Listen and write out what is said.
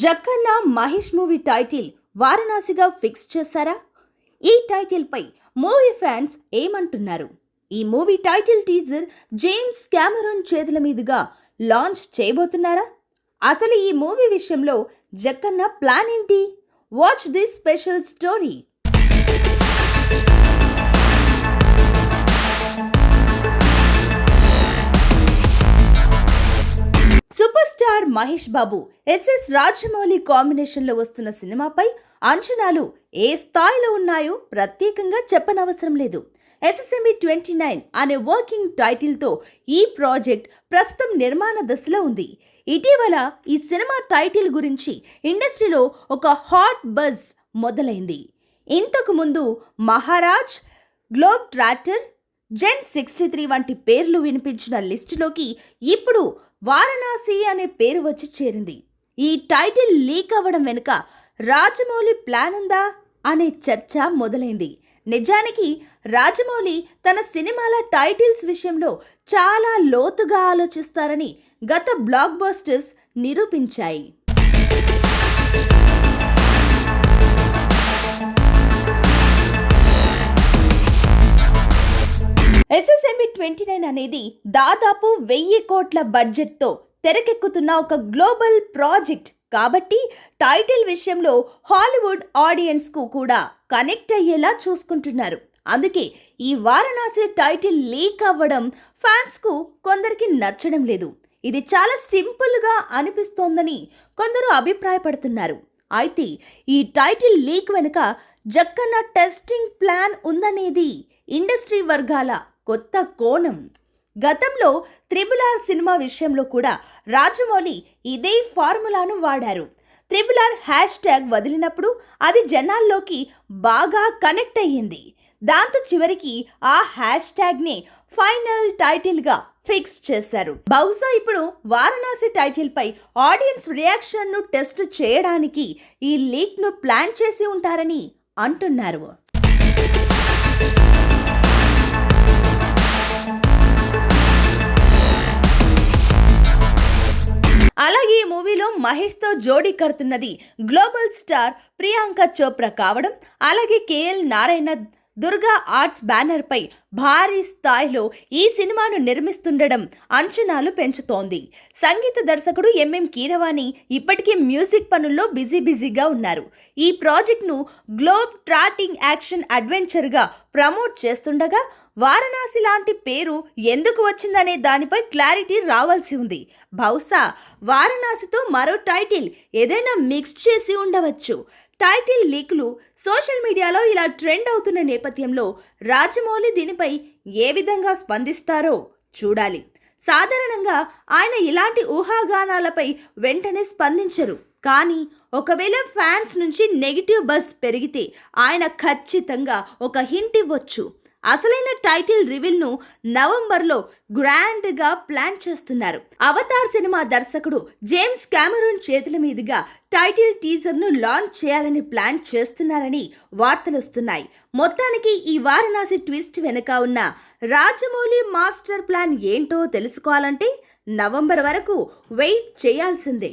Jakkanna Mahesh movie title వారణాసిగా fix చేశారా? ఈ టైటిల్పై మూవీ ఫ్యాన్స్ ఏమంటున్నారు? ఈ movie title teaser James Cameron చేతుల మీదుగా లాంచ్ చేయబోతున్నారా? అసలు ఈ మూవీ విషయంలో జక్కన్న ప్లాన్ ఏంటి? Watch this special story. Mahesh Babu SS Rajamouli కాంబినేషన్లో వస్తున్న సినిమాపై అంచనాలు ఏ స్థాయిలో ఉన్నాయో ప్రత్యేకంగా చెప్పనవసరం లేదు. ఎస్ఎస్ఎంఈ ట్వంటీ నైన్ అనే వర్కింగ్ టైటిల్తో ఈ ప్రాజెక్ట్ ప్రస్తుతం నిర్మాణ దశలో ఉంది. ఇటీవల ఈ సినిమా టైటిల్ గురించి ఇండస్ట్రీలో ఒక హాట్ బజ్ మొదలైంది. ఇంతకు ముందు Maharaj globe trotter Gen sixty three వంటి పేర్లు వినిపించిన లిస్టులోకి ఇప్పుడు వారణాసి అనే పేరు వచ్చి చేరింది. ఈ టైటిల్ లీక్ అవ్వడం వెనుక రాజమౌళి ప్లాన్ ఉందా అనే చర్చ మొదలైంది. నిజానికి రాజమౌళి తన సినిమాల టైటిల్స్ విషయంలో చాలా లోతుగా ఆలోచిస్తారని గత బ్లాక్ బస్టర్స్ నిరూపించాయి. ఎస్ఎస్ఎంఈ ట్వంటీ నైన్ అనేది దాదాపు వెయ్యి కోట్ల బడ్జెట్తో తెరకెక్కుతున్న ఒక గ్లోబల్ ప్రాజెక్ట్. కాబట్టి టైటిల్ విషయంలో హాలీవుడ్ ఆడియన్స్కు కూడా కనెక్ట్ అయ్యేలా చూసుకుంటున్నారు. అందుకే ఈ వారణాసి టైటిల్ లీక్ అవ్వడం ఫ్యాన్స్కు కొందరికి నచ్చడం లేదు. ఇది చాలా సింపుల్గా అనిపిస్తోందని కొందరు అభిప్రాయపడుతున్నారు. అయితే ఈ టైటిల్ లీక్ వెనుక జక్కన్న టెస్టింగ్ ప్లాన్ ఉందనేది ఇండస్ట్రీ వర్గాల కొత్త కోణం. గతంలో త్రిబుల్ ఆర్ సినిమా విషయంలో కూడా రాజమౌళి ఇదే ఫార్ములాను వాడారు. త్రిబుల్ ఆర్ హ్యాష్ ట్యాగ్ వదిలినప్పుడు అది జనాల్లోకి బాగా కనెక్ట్ అయ్యింది. దాంతో చివరికి ఆ హ్యాష్ ట్యాగ్ని ఫైనల్ టైటిల్గా ఫిక్స్ చేశారు. బహుశా ఇప్పుడు వారణాసి టైటిల్ పై ఆడియన్స్ రియాక్షన్ను టెస్ట్ చేయడానికి ఈ లీక్ను ప్లాన్ చేసి ఉంటారని అంటున్నారు. అలాగే ఈ మూవీలో మహేష్తో జోడీ కడుతున్నది గ్లోబల్ స్టార్ ప్రియాంక చోప్రా కావడం అలాగే కేఎల్ నారాయణ దుర్గా ఆర్ట్స్ బ్యానర్పై భారీ స్థాయిలో ఈ సినిమాను నిర్మిస్తుండడం అంచనాలు పెంచుతోంది. సంగీత దర్శకుడు ఎంఎం కీరవాణి ఇప్పటికీ మ్యూజిక్ పనుల్లో బిజీ బిజీగా ఉన్నారు. ఈ ప్రాజెక్ట్ను గ్లోబ్ ట్రాటింగ్ యాక్షన్ అడ్వెంచర్గా ప్రమోట్ చేస్తుండగా వారణాసి లాంటి పేరు ఎందుకు వచ్చిందనే దానిపై క్లారిటీ రావాల్సి ఉంది. బహుశా వారణాసితో మరో టైటిల్ ఏదైనా మిక్స్ చేసి ఉండవచ్చు. టైటిల్ లీకులు సోషల్ మీడియాలో ఇలా ట్రెండ్ అవుతున్న నేపథ్యంలో రాజమౌళి దీనిపై ఏ విధంగా స్పందిస్తారో చూడాలి. సాధారణంగా ఆయన ఇలాంటి ఊహాగానాలపై వెంటనే స్పందించరు. కానీ ఒకవేళ ఫ్యాన్స్ నుంచి నెగిటివ్ బస్ పెరిగితే ఆయన ఖచ్చితంగా ఒక హింట్ ఇవ్వచ్చు. అసలైన టైటిల్ రివీల్ను నవంబర్లో గ్రాండ్గా ప్లాన్ చేస్తున్నారు. అవతార్ సినిమా దర్శకుడు జేమ్స్ కెమెరూన్ చేతుల మీదుగా టైటిల్ టీజర్ను లాంచ్ చేయాలని ప్లాన్ చేస్తున్నారని వార్తలు వస్తున్నాయి. మొత్తానికి ఈ వారణాసి ట్విస్ట్ వెనుక ఉన్న రాజమౌళి మాస్టర్ ప్లాన్ ఏంటో తెలుసుకోవాలంటే నవంబర్ వరకు వెయిట్ చేయాల్సిందే.